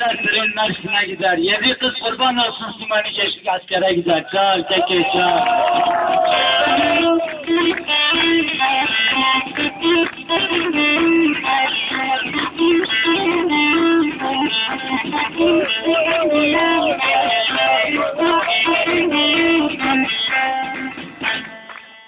Serserin Mersin'e gider. Yedi kız kurban olsun Simani Keşik askere gider. Çal teke çal.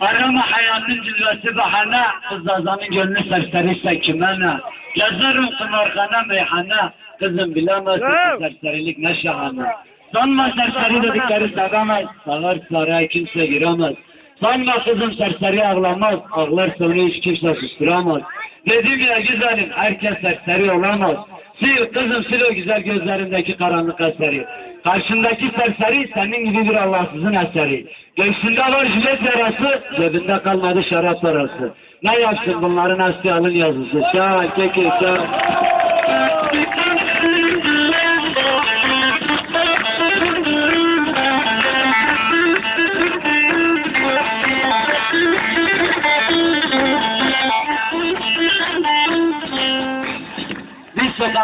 Arama hayatın cüzvesi bahane, kız azanın gönlü serseriyse kime ne? Yazarım kumarhane meyhane, kızım bilemezsin ki serserilik ne şahane. Sanma serseri dedikleri sevemez, sağır saraya kimse giremez. Sanma kızım serseri ağlamaz, ağlarsa onu hiç kimse susturamaz. Dedim ya güzelim, herkes serseri olamaz. Sil kızım sil o güzel gözlerindeki karanlık eseri. Karşındaki serseri senin gibi bir Allahsızın eseri. Göğsünde var jilet yarası, cebinde kalmadı şarap parası. Ne yapsın bunların asli alın yazısı. Çal, keke, çal.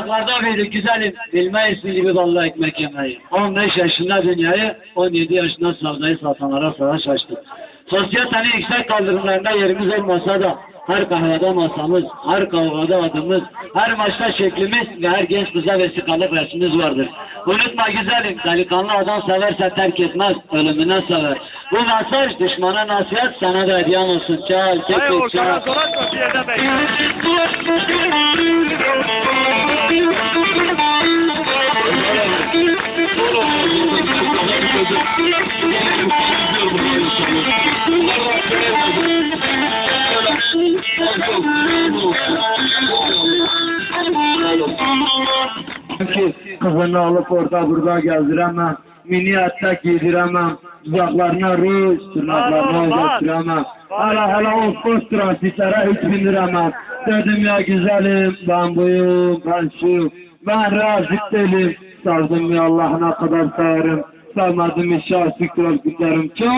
Sokaklarda büyüdük güzelim. Bilmeyizsin gibi vallahi ekmek yemeyi. 15 yaşında dünyayı, 17 yaşında savunayı satanlara savaş açtık. Sosyetenin yüksek kaldırımlarında yerimiz olmasa da her kahvede masamız, her kavgada adımız, her maçta şeklimiz ve her genç kıza vesikalık resmimiz vardır. Unutma güzelim, delikanlı adam severse terk etmez, ölümüne sever. Bu mesaj düşmana nasihat, sana da hediyen olsun. Çal, Hayır çek, ortadan çal. dolaşma bir yerde bekle. Ki kızını alıp orada burada gezdiremem. Mini etek giydiremem. Dudaklarına ruj, tırnaklarına uzattıremem. Hala hala o post transitlere hiç bindiremem. Dedim ya güzelim, ben buyum, ben şu. Ben razı değilim. Savdım ya Allah'ına kadar sayarım. Sevmedim hiç şahsik trafiklerim. Çok!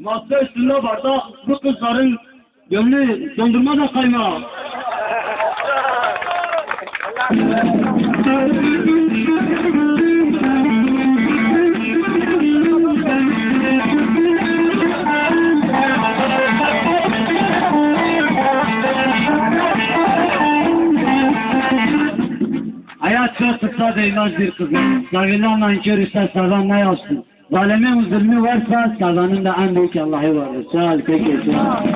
Masa üstünde bardak bu kızların gönlü dondurma da kayma. Değmez bir kızım. Sevilen nankör ise seven ne yapsın? Zalimin zulmü varsa sevenin de en büyük Allah'ı vardır. Çal peki çal.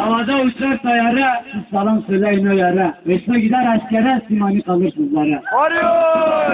Havada uçar sayara, salam söyleyin o yara. Vesme gider askere, simani kalır sizlere. Arıyor.